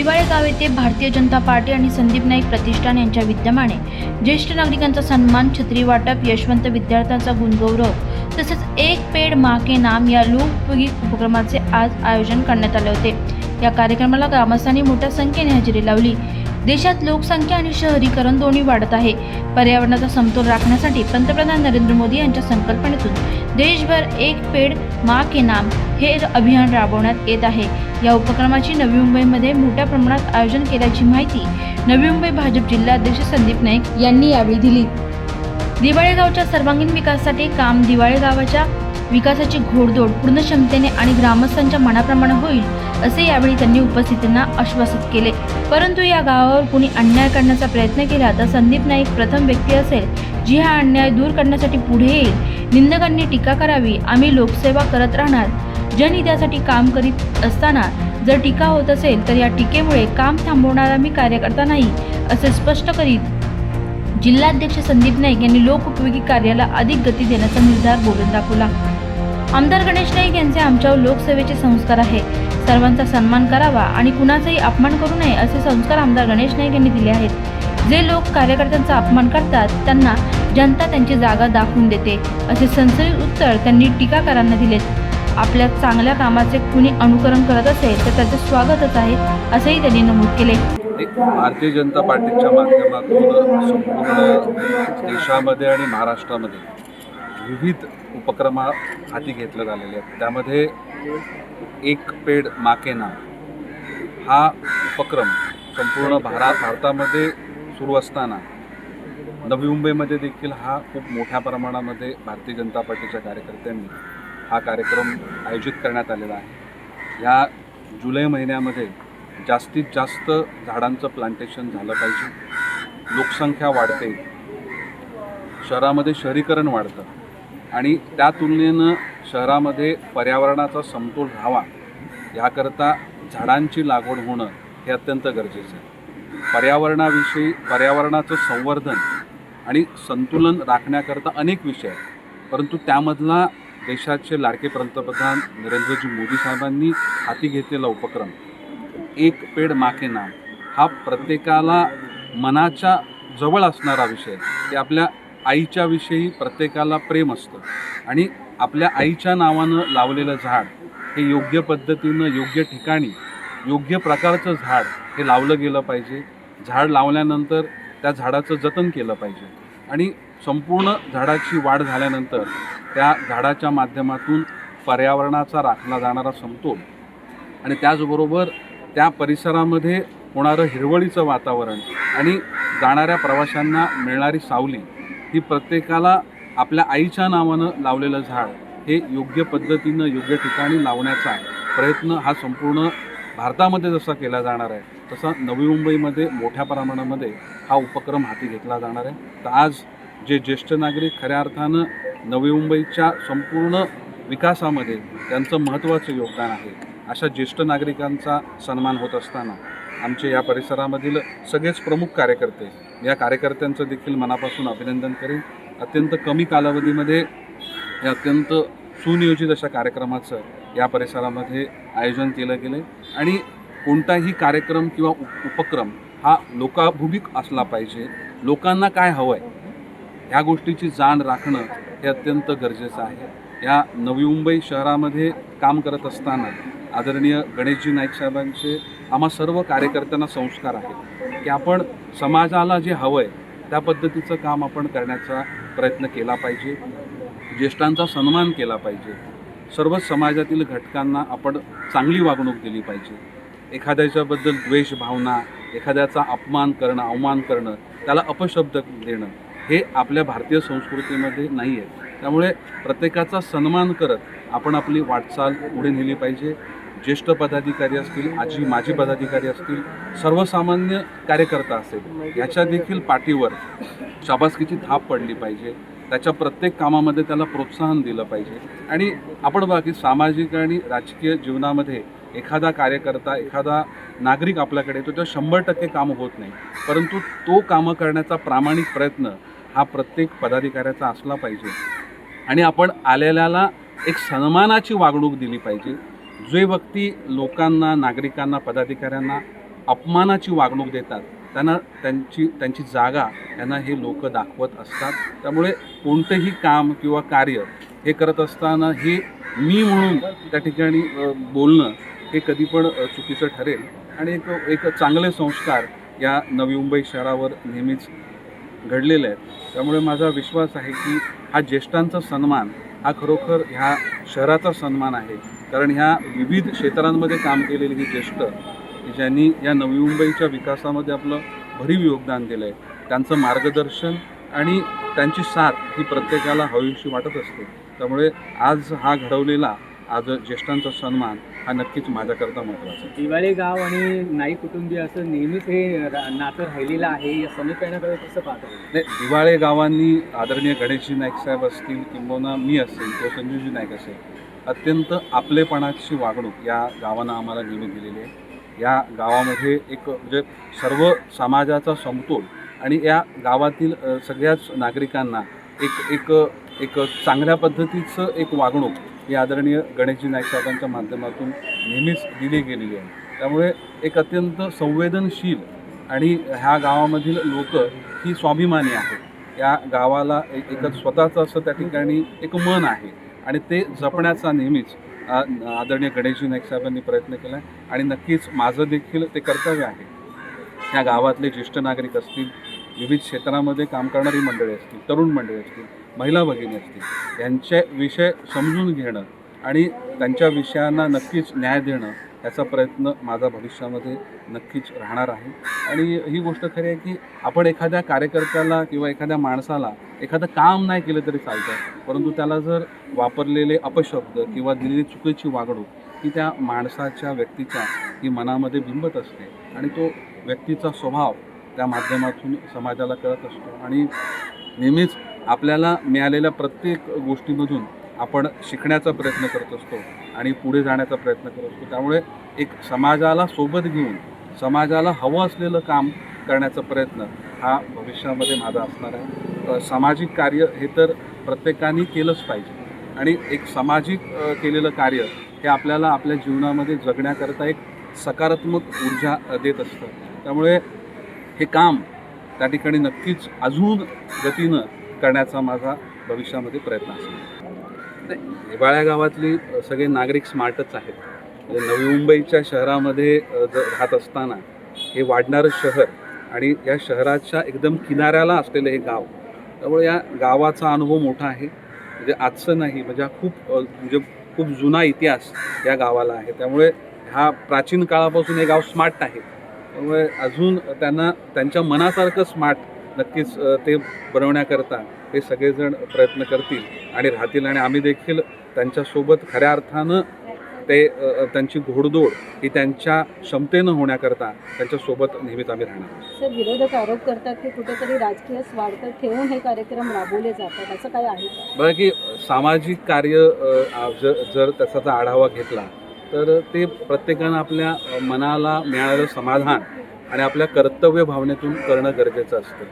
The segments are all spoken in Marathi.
येथे भारतीय जनता पार्टी आणि संदीप नाईक प्रतिष्ठान यांच्या विद्यमाने ज्येष्ठ नागरिकांचा सन्मान छत्री वाटप यशवंत विद्यार्थ्यांचा गुणगौरव तसेच एक पेड मा के नाम या लोकपयोगी उपक्रमाचे आज आयोजन करण्यात आले होते. या कार्यक्रमाला ग्रामस्थांनी मोठ्या संख्येने हजेरी लावली. देशात लोकसंख्या आणि शहरीकरण दोन्ही वाढत आहे. पर्यावरणाचा समतोल राखण्यासाठी पंतप्रधान नरेंद्र मोदी यांच्या संकल्पनेतून देशभर एक पेड मा के नाम हे अभियान राबवण्यात येत आहे. या उपक्रमाची नवी मुंबईमध्ये मोठ्या प्रमाणात आयोजन केल्याची माहिती नवी मुंबई भाजप जिल्हाध्यक्ष संदीप नाईक यांनी यावेळी दिली. दिवाळे गावच्या सर्वांगीण विकासासाठी काम दिवाळे गावाच्या विकासाची घोडदौड पूर्ण क्षमतेने आणि ग्रामस्थांच्या मनाप्रमाणे होईल असे यावेळी त्यांनी उपस्थितांना आश्वासित केले. परंतु या गावावर कुणी अन्याय करण्याचा प्रयत्न केला तर संदीप नाईक प्रथम व्यक्ती असेल जी हा अन्याय दूर करण्यासाठी पुढे येईल. निंदकांनी टीका करावी. आम्ही लोकसेवा करत राहणार. जनहितासाठी काम करीत असताना जर टीका होत असेल तर या टीकेमुळे काम थांबवणारा मी कार्यकर्ता नाही असे स्पष्ट करीत जिल्हाध्यक्ष संदीप नाईक यांनी लोकउपयोगी कार्याला अधिक गती देण्याचा निर्धार बोलून दाखवला. आमदार गणेश नाईक यांचे आमच्यावर लोकसेवेचे संस्कार आहे. सर्वांचा सन्मान करावा आणि कुणाचाही अपमान करू नये असे संस्कार आमदार गणेश नाईक यांनी दिले आहेत. जे लोक कार्यकर्त्यांचा अपमान करतात त्यांना जनता त्यांची जागा दाखवून देते असे संसदेत उत्तर त्यांनी टीकाकारांना दिलेत. आपल्या चांगल्या कामाचे कुणी अनुकरण करत असेल तर त्याचे स्वागतच आहे असेही त्यांनी नमूद केले. भारतीय जनता पार्टीच्या माध्यमातून संपूर्ण देशामध्ये आणि महाराष्ट्रामध्ये विविध उपक्रमा हाती घेतले झालेले आहेत. त्यामध्ये एक पेड माकेना हा उपक्रम संपूर्ण भारत भारतामध्ये सुरू असताना नवी मुंबईमध्ये देखील हा खूप मोठ्या प्रमाणामध्ये भारतीय जनता पार्टीच्या कार्यकर्त्यांनी हा कार्यक्रम आयोजित करण्यात आलेला आहे. ह्या जुलै महिन्यामध्ये जास्तीत जास्त झाडांचं प्लांटेशन झालं पाहिजे. लोकसंख्या वाढते. शहरामध्ये शहरीकरण वाढतं. आणि त्या तुलनेनं शहरामध्ये पर्यावरणाचा समतोल राहावा ह्याकरता झाडांची लागवड होणं हे अत्यंत गरजेचं आहे. पर्यावरणाविषयी पर्यावरणाचं संवर्धन आणि संतुलन राखण्याकरता अनेक विषय आहेत. परंतु त्यामधला देशाचे लाडके पंतप्रधान नरेंद्रजी मोदी साहेबांनी हाती घेतलेला उपक्रम. एक पेड माके नाम. हा प्रत्येकाला मनाच्या जवळ असणारा विषय. की आपल्या आईच्या विषयी प्रत्येकाला प्रेम असतं. आणि आपल्या आईच्या नावानं लावलेलं झाड हे योग्य पद्धतीनं योग्य ठिकाणी योग्य प्रकारचं झाड हे लावलं गेलं पाहिजे. झाड लावल्यानंतर त्या झाडाचं जतन केलं पाहिजे. आणि संपूर्ण झाडाची वाढ झाल्यानंतर त्या झाडाच्या माध्यमातून पर्यावरणाचा राखला जाणारा समतोल आणि त्याचबरोबर त्या परिसरामध्ये होणारं हिरवळीचं वातावरण आणि जाणाऱ्या प्रवाशांना मिळणारी सावली ही प्रत्येकाला आपल्या आईच्या नावानं लावलेलं झाड हे योग्य पद्धतीनं योग्य ठिकाणी लावण्याचा प्रयत्न हा संपूर्ण भारतामध्ये जसा केला जाणार आहे तसा नवी मुंबईमध्ये मोठ्या प्रमाणामध्ये हा उपक्रम हाती घेतला जाणार आहे. तर आज जे ज्येष्ठ नागरिक खऱ्या अर्थानं नवी मुंबईच्या संपूर्ण विकासामध्ये त्यांचं महत्त्वाचं योगदान आहे अशा ज्येष्ठ नागरिकांचा सन्मान होत असताना आमचे या परिसरामधील सगळेच प्रमुख कार्यकर्ते या कार्यकर्त्यांचं देखील मनापासून अभिनंदन करेन. अत्यंत कमी कालावधीमध्ये हे अत्यंत सुनियोजित अशा कार्यक्रमाचं या परिसरामध्ये आयोजन केलं गेलं आणि कोणताही कार्यक्रम किंवा उप उपक्रम हा लोकाभिमुख असला पाहिजे. लोकांना काय हवं आहे ह्या गोष्टीची जाण राखणं हे अत्यंत गरजेचं आहे. या नवी मुंबई शहरामध्ये काम करत असताना आदरणीय गणेशजी नाईक साहेबांचे आम्हा सर्व कार्यकर्त्यांना संस्कार आहेत. की आपण समाजाला जे हवं आहे त्या पद्धतीचं काम आपण करण्याचा प्रयत्न केला पाहिजे. ज्येष्ठांचा सन्मान केला पाहिजे. सर्व समाजातील घटकांना आपण चांगली वागणूक दिली पाहिजे. एखाद्याच्याबद्दल द्वेष भावना एखाद्याचा अपमान करणं अवमान करणं त्याला अपशब्द देणं हे आपल्या भारतीय संस्कृतीमध्ये नाही आहे त्यामुळे प्रत्येकाचा सन्मान करत आपण आपली वाटचाल पुढे नेली पाहिजे. ज्येष्ठ पदाधिकारी असतील आजी माजी पदाधिकारी असतील सर्वसामान्य कार्यकर्ता असेल याच्या देखील पाठीवर शाबासकीची थाप पडली पाहिजे. त्याच्या प्रत्येक कामामध्ये त्याला प्रोत्साहन दिलं पाहिजे. आणि आपण बघा की सामाजिक आणि राजकीय जीवनामध्ये एखादा कार्यकर्ता एखादा नागरिक आपल्याकडे येतो तेव्हा शंभर टक्के कामं होत नाही. परंतु तो कामं करण्याचा प्रामाणिक प्रयत्न हा प्रत्येक पदाधिकाऱ्याचा असला पाहिजे. आणि आपण आलेल्याला एक सन्मानाची वागणूक दिली पाहिजे. जे व्यक्ती लोकांना नागरिकांना पदाधिकाऱ्यांना अपमानाची वागणूक देतात त्यांना त्यांची त्यांची जागा त्यांना हे लोक दाखवत असतात. त्यामुळे कोणतंही काम किंवा कार्य हे करत असताना हे मी म्हणून त्या ठिकाणी बोलणं हे कधी पण चुकीचं ठरेल. आणि एक एक चांगले संस्कार या नवी मुंबई शहरावर नेहमीच घडलेले आहेत. त्यामुळे माझा विश्वास आहे की हा ज्येष्ठांचा सन्मान हा खरोखर ह्या शहराचा सन्मान आहे. कारण ह्या विविध क्षेत्रांमध्ये काम केलेली ही ज्येष्ठ ज्यांनी या नवी मुंबईच्या विकासामध्ये आपलं भरीव योगदान दिलं आहे त्यांचं मार्गदर्शन आणि त्यांची साथ ही प्रत्येकाला हवीशी वाटत असते. त्यामुळे आज हा घडवलेला आज ज्येष्ठांचा सन्मान हा नक्कीच माझ्याकरता महत्त्वाचा आहे. दिवाळी गाव आणि नाईक कुटुंबीय असं नेहमीच हे रा- नातं राहिलेलं आहे या समीकरणाकडे कसं पाहतो नाही दिवाळे गावांनी आदरणीय गणेशजी नाईक साहेब असतील किंबहुना मी असेल किंवा संजीवजी नाईक असेल अत्यंत आपलेपणाची वागणूक या गावानं आम्हाला नेहमी दिलेली आहे. या गावामध्ये एक म्हणजे सर्व समाजाचा समतोल आणि या गावातील अ, सगळ्याच नागरिकांना एक एक एक चांगल्या पद्धतीचं एक वागणूक ही आदरणीय गणेशजी नाईक साहेबांच्या माध्यमातून नेहमीच दिली गेलेली आहे. त्यामुळे एक अत्यंत संवेदनशील आणि ह्या गावामधील लोक ही स्वाभिमानी आहेत. या गावाला एक एक स्वतःचं असं त्या ठिकाणी एक मन आहे. आणि ते जपण्याचा नेहमीच आदरणीय गणेशजी नाईक साहेबांनी प्रयत्न केला आहे. आणि नक्कीच माझं देखील ते कर्तव्य आहे. या गावातले ज्येष्ठ नागरिक असतील विविध क्षेत्रामध्ये काम करणारी मंडळी असतील तरुण मंडळी असतील महिला भगिनी असतील. यांचे विषय समजून घेणं आणि त्यांच्या विषयांना नक्कीच न्याय देणं याचा प्रयत्न माझा भविष्यामध्ये नक्कीच राहणार आहे. आणि ही गोष्ट खरी आहे की आपण एखाद्या कार्यकर्त्याला किंवा एखाद्या माणसाला एखादं काम नाही केलं तरी चालतं. परंतु त्याला जर वापरलेले अपशब्द किंवा दिलेली चुकीची वागणूक ही त्या माणसाच्या व्यक्तीच्या ही मनामध्ये बिंबत असते आणि तो व्यक्तीचा स्वभाव त्या माध्यमातून समाजाला कळत असतो. आणि नेहमीच आपल्याला मिळालेल्या प्रत्येक गोष्टीमधून आपण शिकण्याचा प्रयत्न करत असतो आणि पुढे जाण्याचा प्रयत्न करत असतो. त्यामुळे एक समाजाला सोबत घेऊन समाजाला हवं असलेलं काम करण्याचा प्रयत्न हा भविष्यामध्ये माझा असणार आहे. सामाजिक कार्य हे तर प्रत्येकाने केलंच पाहिजे. आणि एक सामाजिक केलेलं कार्य हे आपल्याला आपल्या जीवनामध्ये जगण्याकरता एक सकारात्मक ऊर्जा देत असतं. त्यामुळे हे काम त्या ठिकाणी नक्कीच अजून गतीनं करण्याचा माझा भविष्यामध्ये प्रयत्न असेल. नाही, हिवाळ्या गावातली सगळे नागरिक स्मार्टच आहेत. म्हणजे नवी मुंबईच्या शहरामध्ये जर राहत असताना हे वाढणारं शहर आणि या शहराच्या एकदम किनाऱ्याला असलेलं हे गाव त्यामुळे या गावाचा अनुभव मोठा आहे. म्हणजे आजचं नाही म्हणजे हा खूप म्हणजे खूप जुना इतिहास या गावाला आहे. त्यामुळे हा प्राचीन काळापासून हे गाव स्मार्ट आहे. त्यामुळे अजून त्यांना त्यांच्या मनासारखं स्मार्ट नक्कीच ते बनवण्याकरता हे सगळेजण प्रयत्न करतील आणि राहतील आणि आम्ही देखील त्यांच्यासोबत खऱ्या अर्थानं ते त्यांची घोडदौड ही त्यांच्या क्षमतेनं होण्याकरता त्यांच्यासोबत नेहमीच आम्ही राहणार. सर विरोधक आरोप करतात की कुठेतरी राजकीय स्वार्थ ठेवून हे कार्यक्रम राबवले जातात असं काय आहे का बघा की सामाजिक कार्य जर जर त्याचा आढावा घेतला तर ते प्रत्येकानं आपल्या मनाला मिळालेलं समाधान आणि आपल्या कर्तव्य भावनेतून करणं गरजेचं असतं.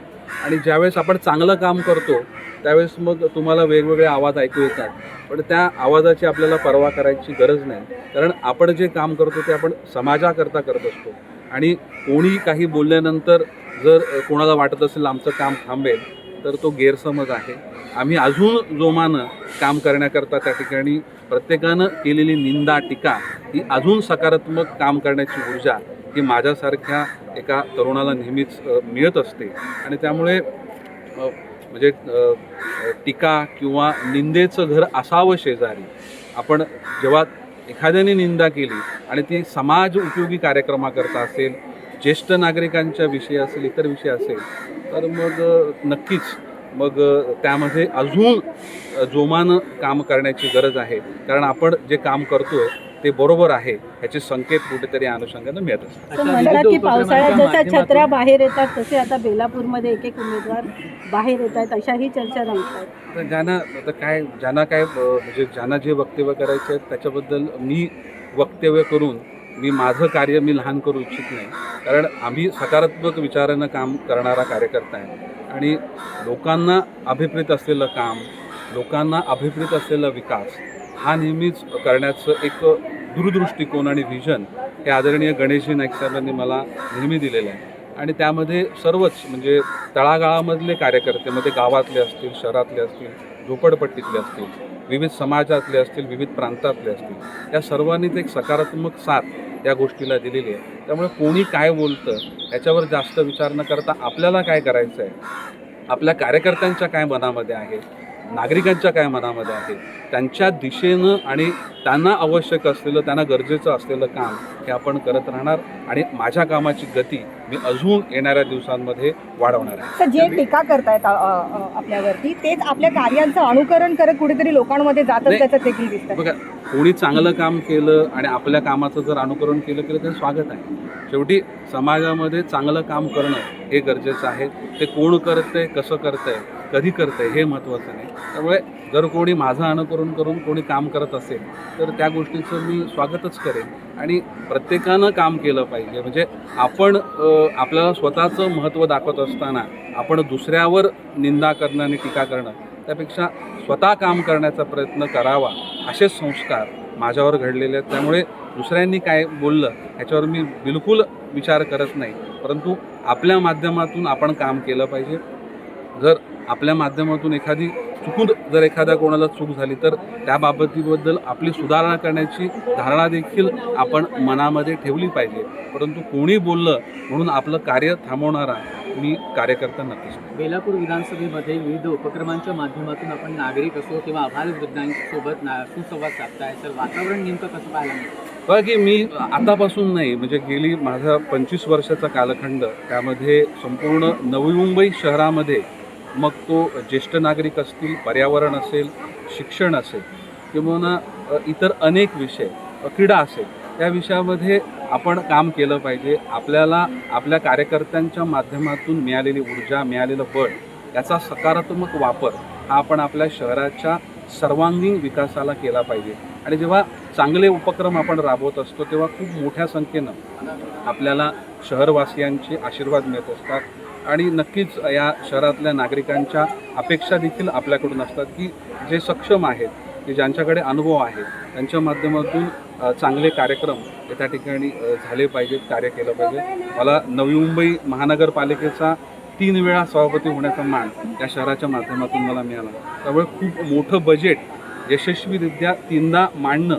आणि ज्यावेळेस आपण चांगलं काम करतो त्यावेळेस मग तुम्हाला वेगवेगळे आवाज ऐकू येतात. पण त्या आवाजाची आपल्याला पर्वा करायची गरज नाही. कारण आपण जे काम करतो ते आपण समाजाकरता करत असतो. आणि कोणी काही बोलल्यानंतर जर कोणाला वाटत असेल आमचं काम थांबेल तर तो गैरसमज आहे. आम्ही अजून जोमानं काम करण्याकरता त्या ठिकाणी प्रत्येकानं केलेली निंदा टीका ही अजून सकारात्मक काम करण्याची ऊर्जा ही माझ्यासारख्या एका तरुणाला नेहमीच मिळत असते. आणि त्यामुळे म्हणजे टीका किंवा निंदेचं घर असावं शेजारी. आपण जेव्हा एखाद्याने निंदा केली आणि ती समाज उपयोगी कार्यक्रमाकरता असेल ज्येष्ठ नागरिकांच्या विषयी असेल इतर विषय असेल तर मग नक्कीच मग त्यामध्ये अजून जोमानं काम करण्याची गरज आहे. कारण आपण जे काम करतोय ते बरोबर आहे ह्याचे संकेत कुठेतरी अनुषंगानं मिळत असतात. म्हणतात की उपक्रमांच्या पावसाळ्यात जशा छत्र्या बाहेर येतात तसे आता बेलापूरमध्ये एक एक उमेदवार बाहेर येत आहेत अशाही चर्चा रंगतात. तर ज्यांना आता काय ज्यांना काय म्हणजे ज्यांना जे वक्तव्य करायचे आहेत त्याच्याबद्दल मी वक्तव्य करून मी माझं कार्य मी लहान करू इच्छित नाही. कारण आम्ही सकारात्मक विचारानं काम करणारा कार्यकर्ता आहे. आणि लोकांना अभिप्रेत असलेलं काम लोकांना अभिप्रेत असलेला विकास हा नेहमीच करण्याचं एक दूरदृष्टिकोन आणि व्हिजन हे आदरणीय गणेशजी नाईक साहेबांनी मला नेहमी दिलेलं आहे. आणि त्यामध्ये सर्वच म्हणजे तळागाळामधले कार्यकर्ते मध्ये गावातले असतील शहरातले असतील झोपडपट्टीतले असतील विविध समाजातले असतील विविध प्रांतातले असतील या सर्वांनीच एक सकारात्मक साथ या गोष्टीला दिलेली आहे. त्यामुळे कोणी काय बोलतं याच्यावर जास्त विचार न करता आपल्याला काय करायचं आहे आपल्या कार्यकर्त्यांच्या काय मनामध्ये आहे? नागरिकांच्या काय मनामध्ये आहे? त्यांच्या दिशेनं आणि त्यांना आवश्यक असलेलं त्यांना गरजेचं असलेलं काम हे आपण करत राहणार आणि माझ्या कामाची गती मी अजून येणाऱ्या दिवसांमध्ये वाढवणार आहे. तर जे टीका करतायत आपल्यावरती तेच आपल्या कार्यांचं अनुकरण करत कुठेतरी लोकांमध्ये नाही. त्याचं देखील दिसतं बघा कोणी चांगलं काम केलं आणि आपल्या कामाचं जर अनुकरण केलं केलं तर स्वागत आहे. शेवटी समाजामध्ये चांगलं काम करणं हे गरजेचं आहे. ते कोण करतंय कसं करतंय कधी करतंय हे महत्त्वाचं नाही. त्यामुळे जर कोणी माझं अनुकरण करून करून कोणी काम करत असेल तर त्या गोष्टीचं मी स्वागतच करेन. आणि प्रत्येकानं काम केलं पाहिजे. म्हणजे आपण आपल्याला स्वतःचं महत्त्व दाखवत असताना आपण दुसऱ्यावर निंदा करणं आणि टीका करणं त्यापेक्षा स्वतः काम करण्याचा प्रयत्न करावा असे संस्कार माझ्यावर घडलेले आहेत. त्यामुळे दुसऱ्यांनी काय बोललं ह्याच्यावर मी बिलकुल विचार करत नाही. परंतु आपल्या माध्यमातून आपण काम केलं पाहिजे. जर आपल्या माध्यमातून एखादी चुकून जर एखाद्या कोणाला चूक झाली तर त्या बाबतीबद्दल आपली सुधारणा करण्याची धारणा देखील आपण मनामध्ये ठेवली पाहिजे परंतु कोणी बोललं म्हणून आपलं कार्य थांबवणारा मी कार्यकर्ता नक्कीच. बेलापूर विधानसभेमध्ये विविध उपक्रमांच्या माध्यमातून आपण नागरिक असो किंवा आभारवृद्धांसोबत ना सुसंवाद साधताय तर वातावरण नेमकं कसं पाहायला मिळतं बघा की मी आतापासून नाही म्हणजे गेली माझा पंचवीस वर्षाचा कालखंड त्यामध्ये संपूर्ण नवी मुंबई शहरामध्ये मग तो ज्येष्ठ नागरिक असतील पर्यावरण असेल शिक्षण असेल किंवा इतर अनेक विषय क्रीडा असेल त्या विषयामध्ये आपण काम केलं पाहिजे. आपल्याला आपल्या कार्यकर्त्यांच्या माध्यमातून मिळालेली ऊर्जा मिळालेलं बळ याचा सकारात्मक वापर हा आपण आपल्या शहराच्या सर्वांगीण विकासाला केला पाहिजे. आणि जेव्हा चांगले उपक्रम आपण राबवत असतो तेव्हा खूप मोठ्या संख्येनं आपल्याला शहरवासियांचे आशीर्वाद मिळत असतात. आणि नक्कीच या शहरातल्या नागरिकांच्या अपेक्षा देखील आपल्याकडून असतात की जे सक्षम आहेत की ज्यांच्याकडे अनुभव आहे त्यांच्या माध्यमातून चांगले कार्यक्रम त्या ठिकाणी झाले पाहिजेत कार्य केलं पाहिजे मला नवी मुंबई महानगरपालिकेचा तीन वेळा सभापती होण्याचा मान या शहराच्या माध्यमातून मला मिळाला. त्यामुळे खूप मोठं बजेट यशस्वीरित्या तीनदा मांडणं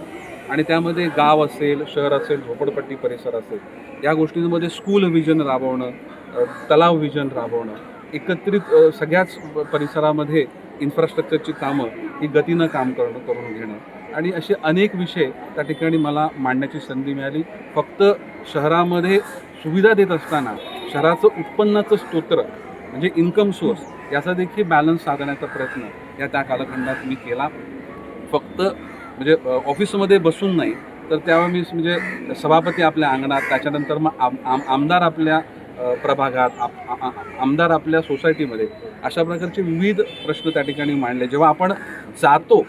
आणि त्यामध्ये गाव असेल शहर असेल झोपडपट्टी परिसर असेल या गोष्टींमध्ये स्कूल विजन राबवणं तलाव विजन राबवणं एकत्रित सगळ्याच परिसरामध्ये इन्फ्रास्ट्रक्चरची कामं ही गतीनं काम करणं करून घेणं. आणि असे अनेक विषय त्या ठिकाणी मला मांडण्याची संधी मिळाली. फक्त शहरामध्ये सुविधा देत असताना शहराचं उत्पन्नाचं स्तोत्र म्हणजे इन्कम सोर्स याचा देखील बॅलन्स साधण्याचा प्रयत्न या त्या कालखंडात मी केला. फक्त म्हणजे ऑफिसमध्ये बसून नाही तर त्यावेळी मी म्हणजे सभापती आपल्या अंगणात त्याच्यानंतर मग आम आम आमदार आपल्या प्रभागात आप- आमदार आपल्या सोसायटीमध्ये अशा प्रकारचे विविध प्रश्न त्या ठिकाणी मांडले. जेव्हा आपण जातो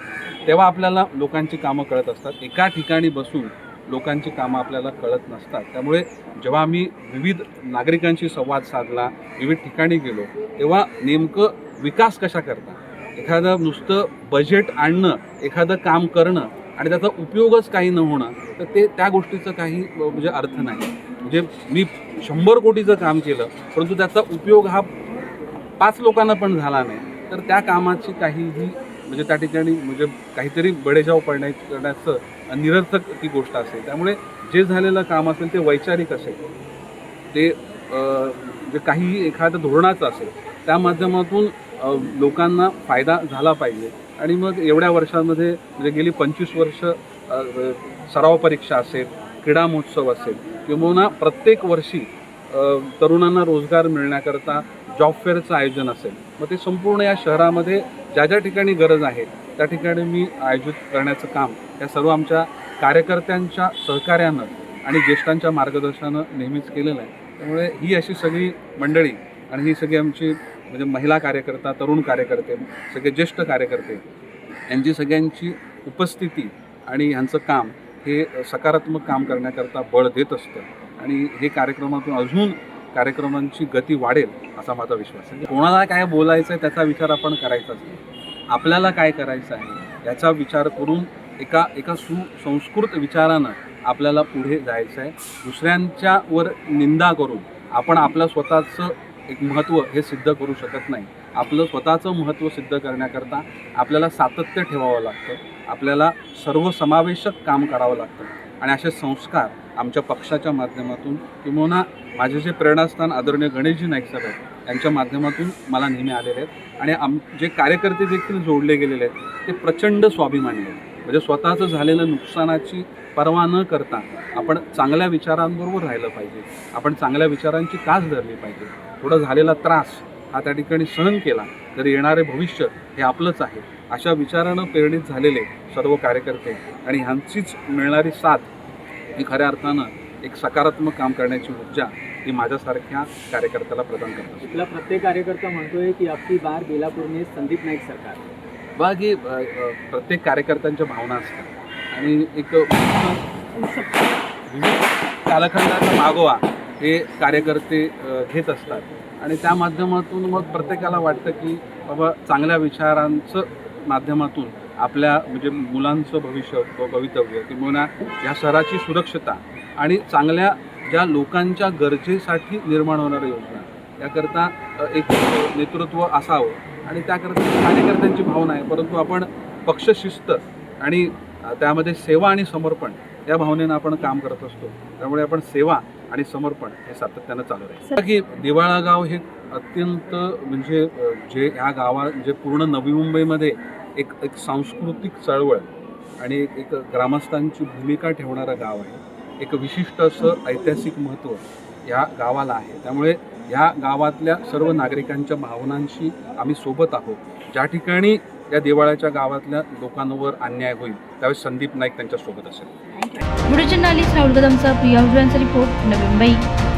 तेव्हा आपल्याला लोकांची कामं कळत असतात. एका ठिकाणी बसून लोकांची कामं आपल्याला कळत नसतात. त्यामुळे जेव्हा आम्ही विविध नागरिकांशी संवाद साधला विविध ठिकाणी गेलो तेव्हा नेमकं विकास कशा करता एखादं नुसतं बजेट आणणं एखादं काम करणं आणि त्याचा उपयोगच काही न होणं तर ते त्या गोष्टीचं काही म्हणजे अर्थ नाही. म्हणजे मी शंभर कोटीचं काम केलं परंतु त्याचा उपयोग हा पाच लोकांना पण झाला नाही. तर त्या कामाची काहीही म्हणजे त्या ठिकाणी म्हणजे काहीतरी बडेजाव पडण्या करण्याचं निरर्थक ती गोष्ट असेल. त्यामुळे जे झालेलं काम असेल ते वैचारिक असेल. ते जे म्हणजे काही एखादं धोरणाचं असेल त्या माध्यमातून लोकांना फायदा झाला पाहिजे. आणि मग एवढ्या वर्षांमध्ये म्हणजे गेली पंचवीस वर्ष सराव परीक्षा असेल क्रीडा महोत्सव असेल किंवा प्रत्येक वर्षी तरुणांना रोजगार मिळण्याकरता जॉब फेअरचं आयोजन असेल. मग ते संपूर्ण या शहरामध्ये ज्या ज्या ठिकाणी गरज आहे त्या ठिकाणी मी आयोजित करण्याचं काम या सर्व आमच्या कार्यकर्त्यांच्या सहकार्यानं आणि ज्येष्ठांच्या मार्गदर्शनानं नेहमीच केलेलं आहे. त्यामुळे ही अशी सगळी मंडळी आणि ही सगळी आमची म्हणजे महिला कार्यकर्ता तरुण कार्यकर्ते सगळे ज्येष्ठ कार्यकर्ते यांची सगळ्यांची उपस्थिती आणि ह्यांचं काम हे सकारात्मक काम करण्याकरता बळ देत असतं. आणि हे कार्यक्रमातून अजून कार्यक्रमांची गती वाढेल असा माझा विश्वास आहे. कोणाला काय बोलायचं आहे त्याचा विचार आपण करायचाच नाही. आपल्याला काय करायचं आहे याचा विचार करून एका एका सुसंस्कृत विचारानं आपल्याला पुढे जायचं आहे दुसऱ्यांच्यावर निंदा करून आपण आपलं स्वतःचं एक महत्त्व हे सिद्ध करू शकत नाही. आपलं स्वतःचं महत्त्व सिद्ध करण्याकरता आपल्याला सातत्य ठेवावं लागतं. आपल्याला सर्वसमावेशक काम करावं लागतं. आणि असे संस्कार आमच्या पक्षाच्या माध्यमातून किंवा माझे जे प्रेरणास्थान आदरणीय गणेशजी नाईक साहेब आहेत यांच्या माध्यमातून मला नेहमी आलेले आहेत. आणि आम जे कार्यकर्ते देखील जोडले गेलेले आहेत ते प्रचंड स्वाभिमानी आहेत. म्हणजे स्वतःचं झालेलं नुकसानाची पर्वा न करता आपण चांगल्या विचारांबरोबर राहिलं पाहिजे. आपण चांगल्या विचारांची कास धरली पाहिजे. थोडा झालेला त्रास हा त्या ठिकाणी सहन केला तर येणारे भविष्य हे आपलंच आहे. अशा विचारानं प्रेरित झालेले सर्व कार्यकर्ते आणि ह्यांचीच मिळणारी साथ ही खऱ्या अर्थानं एक सकारात्मक काम करण्याची ऊर्जा ही माझ्यासारख्या कार्यकर्त्याला प्रदान करत इथला प्रत्येक कार्यकर्ता म्हणतोय की आपली बार बेलापूरने संदीप नाईक सरकार. बाकी अ, अ, प्रत्येक कार्यकर्त्यांच्या भावना असतात. आणि एक विविध कालखंडाचा मागोवा हे कार्यकर्ते घेत असतात. आणि त्या माध्यमातून मग प्रत्येकाला वाटतं की बाबा चांगल्या विचारांचं माध्यमातून आपल्या म्हणजे मुलांचं भविष्य भवितव्य किंवा या शहराची सुरक्षता आणि चांगल्या ज्या लोकांच्या गरजेसाठी निर्माण होणाऱ्या योजना त्याकरता एक नेतृत्व असावं. आणि त्याकरता कार्यकर्त्यांची भावना आहे. परंतु आपण पक्षशिस्त आणि त्यामध्ये सेवा आणि समर्पण या भावनेनं आपण काम करत असतो. त्यामुळे आपण सेवा आणि समर्पण हे सातत्यानं चालू राहील. की दिवाळा गाव हे अत्यंत म्हणजे जे ह्या गावा म्हणजे पूर्ण नवी मुंबईमध्ये एक एक सांस्कृतिक चळवळ आणि एक एक ग्रामस्थांची भूमिका ठेवणारं गाव आहे. एक विशिष्ट असं ऐतिहासिक महत्त्व या गावाला आहे. त्यामुळे ह्या गावातल्या सर्व नागरिकांच्या भावनांशी आम्ही सोबत आहोत. ज्या ठिकाणी या देवाळ्याच्या गावातल्या लोकांवर अन्याय होईल त्यावेळेस संदीप नाईक त्यांच्यासोबत असेल व्हिडिओ जर्नालिस्ट राहुल कदमचा प्रिया रिपोर्ट नवी मुंबई